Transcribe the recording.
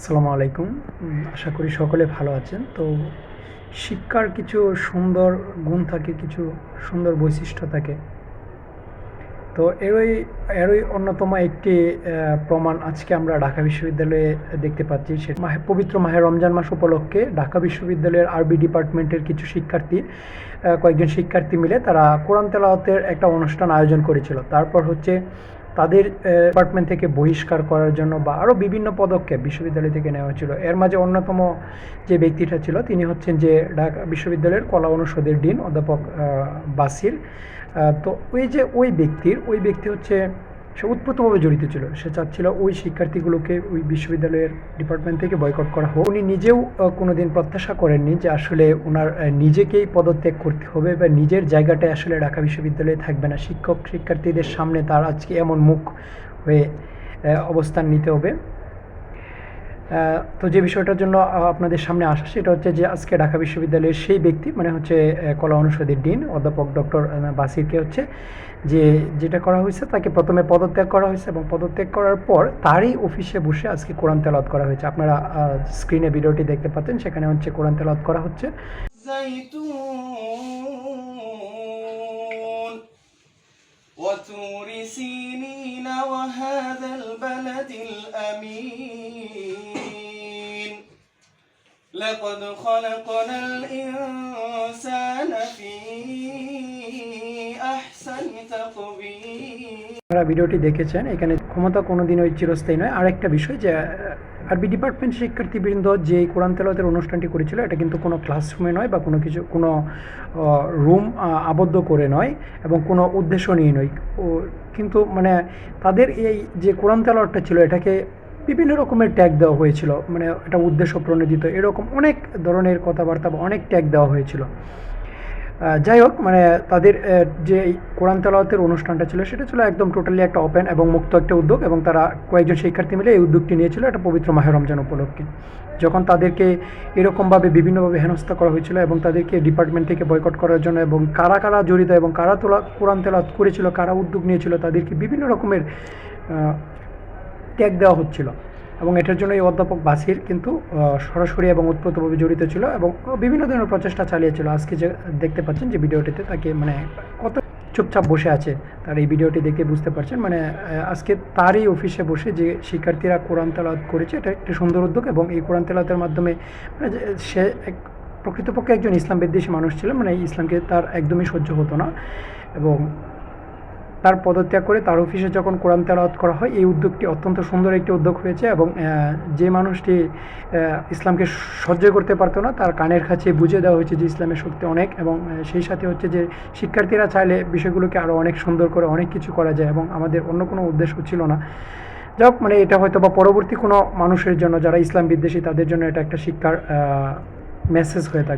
আসসালামু আলাইকুম। আশা করি সকলে ভালো আছেন। তো শিক্ষার কিছু সুন্দর গুণ থাকে, কিছু সুন্দর বৈশিষ্ট্য থাকে। তো এরই এরই অন্যতম একটি প্রমাণ আজকে আমরা ঢাকা বিশ্ববিদ্যালয়ে দেখতে পাচ্ছি। সে পবিত্র মাহে রমজান মাস উপলক্ষে ঢাকা বিশ্ববিদ্যালয়ের আরবি ডিপার্টমেন্টের কিছু শিক্ষার্থী কয়েকজন শিক্ষার্থী মিলে তারা কোরআন তেলাওয়াতের একটা অনুষ্ঠান আয়োজন করেছিল। তারপর হচ্ছে তাদের ডিপার্টমেন্ট থেকে বহিষ্কার করার জন্য বা আরও বিভিন্ন পদক্ষেপ বিশ্ববিদ্যালয় থেকে নেওয়া হয়েছিল। এর মাঝে অন্যতম যে ব্যক্তিটা ছিল, তিনি হচ্ছেন যে ঢাকা বিশ্ববিদ্যালয়ের কলা অনুষদের ডিন অধ্যাপক বাসির। তো ওই যে ওই ব্যক্তির, ওই ব্যক্তি হচ্ছে সে উৎপত্তভাবে জড়িত ছিল। সে চাচ্ছিল ওই শিক্ষার্থীগুলোকে ওই বিশ্ববিদ্যালয়ের ডিপার্টমেন্ট থেকে বয়কট করা হোক। উনি নিজেও কোনো কোনোদিন প্রত্যাশা করেননি যে আসলে ওনার নিজেকেই পদত্যাগ করতে হবে বা নিজের জায়গাটায় আসলে ঢাকা বিশ্ববিদ্যালয়ে থাকবে না। শিক্ষক শিক্ষার্থীদের সামনে তার আজকে এমন মুখ হয়ে অবস্থান নিতে হবে। তো যে বিষয়টার জন্য আহ, আপনাদের সামনে আসা সেটা হচ্ছে যে আজকে ঢাকা বিশ্ববিদ্যালয়ের সেই ব্যক্তি মানে হচ্ছে আহ, কলা অনুষদের ডিন অধ্যাপক ডক্টর বাসিরকে হচ্ছে যে যেটা করা হয়েছে তাকে প্রথমে পদত্যাগ করা হয়েছে এবং পদত্যাগ করার পর তারই অফিসে বসে আজকে কোরআন তেলাওয়াত করা হয়েছে আপনারা স্ক্রিনে ভিডিওটি দেখতে পাচ্ছেন সেখানে হচ্ছে কোরআন তেলাওয়াত করা হচ্ছে زيتون وتور سينين وهذا البلد الأمين لقد خلقنا الإنسان في أحسن تقويم আপনারা ভিডিওটি দেখেছেন এখানে ক্ষমতা কোনোদিন ওই চিরস্থায়ী নয় আরেকটা বিষয় যে আহ, আরবি ডিপার্টমেন্ট শিক্ষার্থীবৃন্দ যে এই কোরআন তেলাওয়াতের অনুষ্ঠানটি করেছিল এটা কিন্তু কোনো ক্লাসরুমে নয় বা কোনো কিছু কোনো রুম আবদ্ধ করে নয় এবং কোনো উদ্দেশ্য নিয়ে নয় ও কিন্তু মানে তাদের এই যে কোরআন তেলাওয়াতটা ছিল এটাকে বিভিন্ন রকমের ট্যাগ দেওয়া হয়েছিল মানে এটা উদ্দেশ্য প্রণোদিত, এরকম অনেক ধরনের কথাবার্তা বা অনেক ট্যাগ দেওয়া হয়েছিল। যাই হোক মানে তাদের যে কোরআন তেলাওয়াতের অনুষ্ঠানটা ছিল, সেটা ছিল একদম টোটালি একটা ওপেন এবং মুক্ত একটা উদ্যোগ এবং তারা কয়েকজন শিক্ষার্থী মিলে এই উদ্যোগটি নিয়েছিল একটা পবিত্র মাহের রমজান উপলক্ষে। যখন তাদেরকে এরকমভাবে বিভিন্নভাবে হেনস্থা করা হয়েছিল এবং তাদেরকে ডিপার্টমেন্ট থেকে বয়কট করার জন্য এবং কারা কারা জড়িত এবং কারা তোলা, কোরআন তেলাওয়াত করেছিল, কারা উদ্যোগ নিয়েছিল, তাদেরকে বিভিন্ন রকমের ট্যাগ দেওয়া হচ্ছিল। এবং এটার জন্য এই অধ্যাপক বাসির কিন্তু সরাসরি এবং ওতপ্রোতভাবে জড়িত ছিল এবং বিভিন্ন ধরনের প্রচেষ্টা চালিয়েছিল। আজকে যে দেখতে পাচ্ছেন যে ভিডিওটিতে তাকে মানে কত চুপচাপ বসে আছে, তার এই ভিডিওটি দেখে বুঝতে পারছেন। মানে আজকে তারই অফিসে বসে যে শিক্ষার্থীরা কোরআন তেলাওয়াত করেছে, এটা একটি সুন্দর উদ্যোগ এবং এই কোরআন তেলাওয়াতের মাধ্যমে মানে সে এক প্রকৃতপক্ষে একজন ইসলাম বিদ্বেষী মানুষ ছিল মানে ইসলামকে তার একদমই সহ্য হতো না। এবং তার পদত্যাগ করে তার অফিসে যখন কোরআন তেলাওয়াত করা হয়, এই উদ্যোগটি অত্যন্ত সুন্দর একটি উদ্যোগ হয়েছে এবং যে মানুষটি ইসলামকে সহ্য করতে পারতো না, তার কানের কাছে বুঝে দেওয়া হয়েছে যে ইসলামের শক্তি অনেক এবং সেই সাথে হচ্ছে যে শিক্ষার্থীরা চাইলে বিষয়গুলোকে আরও অনেক সুন্দর করে অনেক কিছু করা যায় এবং আমাদের অন্য কোনো উদ্দেশ্য ছিল না। যাই মানে এটা হয়তো বা পরবর্তী কোনো মানুষের জন্য, যারা ইসলাম বিদ্বেষী, তাদের জন্য এটা একটা শিক্ষার মেসেজ হয়ে থাকে